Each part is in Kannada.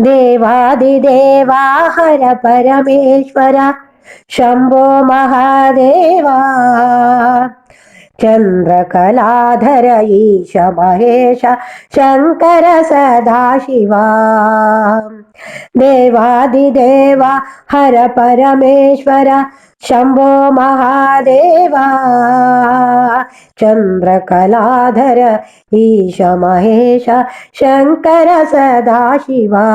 देवादिदेवा हर परमेश्वर। शम्भो महादेवा चन्द्रकलाधर ईश महेश शङ्कर सदाशिवा देवादिदेवा हर परमेश्वर शम्भो महादेवा। चन्द्रकलाधर ईश महेश शङ्कर सदाशिवा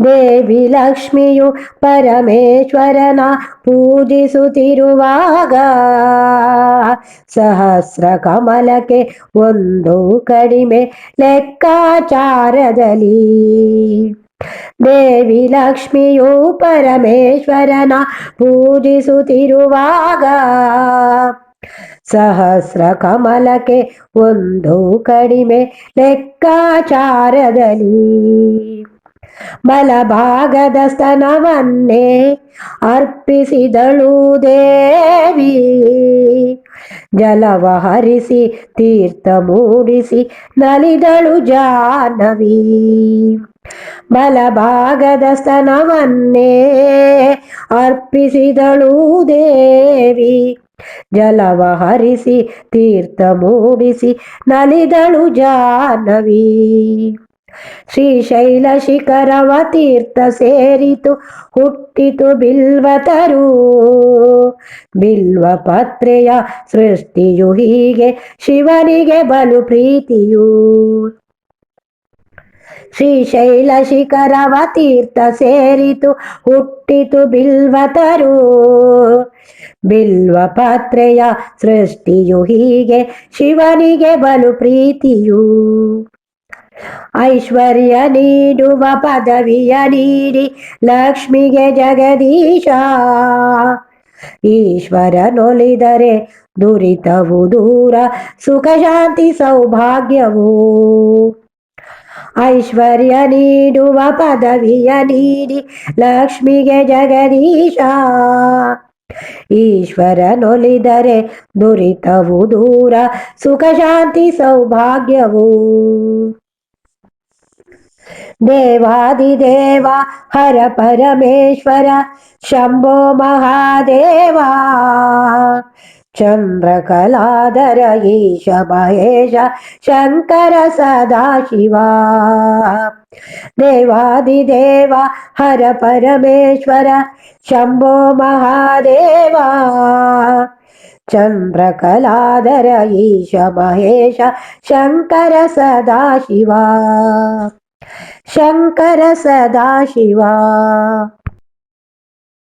ದೇವಿ ಲಕ್ಷ್ಮಿಯು ಪರಮೇಶ್ವರನ ಪೂಜಿಸುತ್ತಿರುವಾಗ ಸಹಸ್ರ ಕಮಲಕ್ಕೆ ಒಂದು ಕಡಿಮೆ ಲೆಕ್ಕಾಚಾರದಲ್ಲಿ ದೇವಿ ಲಕ್ಷ್ಮಿಯು ಪರಮೇಶ್ವರನ ಪೂಜಿಸುತ್ತಿರುವಾಗ ಸಹಸ್ರ ಕಮಲಕ್ಕೆ ಒಂದು ಕಡಿಮೆ ಲೆಕ್ಕಾಚಾರದಲ್ಲಿ ಬಲಭಾಗದ ಸ್ತನವನ್ನೇ ಅರ್ಪಿಸಿದಳು ದೇವಿ. ಜಲವ ಹರಿಸಿ ತೀರ್ಥ ಮೂಡಿಸಿ, ನಲಿದಳು ಜಾನವಿ ಬಲಭಾಗದ ಸ್ತನವನ್ನೇ ಅರ್ಪಿಸಿದಳು ದೇವಿ. ಜಲವ ಹರಿಸಿ ತೀರ್ಥ ಮೂಡಿಸಿ, ನಲಿದಳು ಜಾನವಿ ಶ್ರೀಶೈಲ ಶಿಖರವ ತೀರ್ಥ ಸೇರಿತು, ಹುಟ್ಟಿತು ಬಿಲ್ವತರು ಬಿಲ್ವ ಪತ್ರೆಯ ಸೃಷ್ಟಿಯು ಹೀಗೆ, ಶಿವನಿಗೆ ಬಲು ಪ್ರೀತಿಯು. ಶ್ರೀಶೈಲ ಶಿಖರವ ತೀರ್ಥ ಸೇರಿತು, ಹುಟ್ಟಿತು ಬಿಲ್ವತರು ಬಿಲ್ವ ಪಾತ್ರೆಯ ಸೃಷ್ಟಿಯು ಹೀಗೆ, ಶಿವನಿಗೆ ಬಲು ಪ್ರೀತಿಯು. ಐಶ್ವರ್ಯ ನೀಡುವ ಪದವಿಯ ನೀಡಿ, ಲಕ್ಷ್ಮಿಗೆ ಜಗದೀಶ. ಈಶ್ವರನೊಲಿದರೆ ದುರಿತವು ದೂರ ಸುಖ ಶಾಂತಿ ಸೌಭಾಗ್ಯವು. ಐಶ್ವರ್ಯ ನೀಡುವ ಪದವಿಯ ನೀಡಿ ಲಕ್ಷ್ಮಿಗೆ ಜಗದೀಶ. ಈಶ್ವರನೊಲಿದರೆ ದುರಿತವು ದೂರ, ಸುಖ, ಶಾಂತಿ, ಸೌಭಾಗ್ಯವು. ದೇವಾದಿದೇವ ಹರ ಪರಮೇಶ್ವರ, ಶಂಭೋ ಮಹಾದೇವ. चन्द्रकलादर ईश महेश शङ्कर सदाशिवा देवादिदेव हर परमेश्वर शम्भो महादेवा। चन्द्रकलादर ईश महेश शङ्कर सदाशिवा शङ्कर सदाशिवा